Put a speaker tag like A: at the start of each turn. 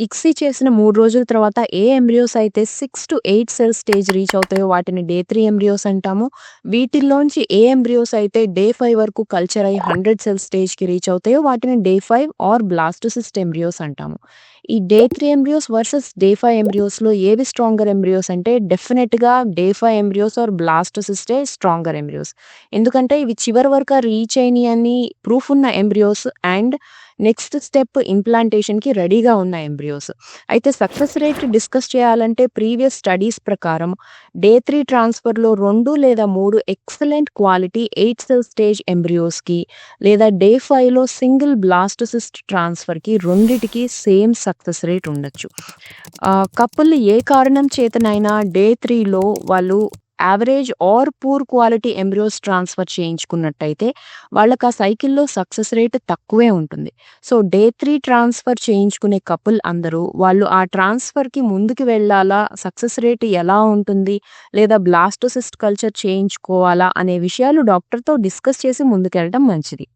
A: ICSI చేసిన మూడు రోజుల తర్వాత ఏ ఎంబ్రియోస్ అయితే six to eight cell stage reach అవుతాయో వాటిని డే త్రీ ఎంబ్రియోస్ అంటాము. వీటిల్లోంచి ఏ ఎంబ్రియోస్ అయితే డే ఫైవ్ వరకు కల్చర్ అయ్యి హండ్రెడ్ సెల్ స్టేజ్కి రీచ్ అవుతాయో వాటిని day five or blastocyst embryos అంటాము. ఈ day three embryos versus day five ఎంబ్రియోస్లో ఏవి స్ట్రాంగర్ ఎంబ్రియోస్ అంటే డెఫినెట్గా డే ఫైవ్ ఎంబ్రియోస్ ఆర్ బ్లాస్టోసిస్టే స్ట్రాంగర్ ఎంబ్రియోస్ ఎందుకంటే ఇవి చివరి వరకు రీచ్ అయినాయి అని ప్రూఫ్ ఉన్న ఎంబ్రియోస్ అండ్ నెక్స్ట్ స్టెప్ ఇంప్లాంటేషన్కి రెడీగా ఉన్న ఎంబ్రియోస్. అయితే సక్సెస్ రేట్ డిస్కస్ చేయాలంటే ప్రీవియస్ స్టడీస్ ప్రకారం డే త్రీ ట్రాన్స్ఫర్లో రెండు లేదా మూడు excellent quality eight cell stage ఎంబ్రియోస్కి లేదా డే ఫైవ్లో సింగిల్ బ్లాస్టోసిస్ట్ ట్రాన్స్ఫర్కి రెండిటికి సేమ్ సక్సెస్ రేట్ ఉండొచ్చు. కపుల్ ఏ కారణం చేతనైనా డే త్రీలో వాళ్ళు average or poor quality embryos transfer చేయించుకున్నట్టయితే వాళ్ళకి ఆ సైకిల్లో సక్సెస్ రేట్ తక్కువే ఉంటుంది. సో డే త్రీ ట్రాన్స్ఫర్ చేయించుకునే కపుల్ అందరూ వాళ్ళు ఆ ట్రాన్స్ఫర్కి ముందుకు వెళ్ళాలా? సక్సెస్ రేట్ ఎలా ఉంటుంది? లేదా బ్లాస్టోసిస్ట్ కల్చర్ చేయించుకోవాలా? అనే విషయాలు డాక్టర్తో డిస్కస్ చేసి ముందుకెళ్ళడం మంచిది.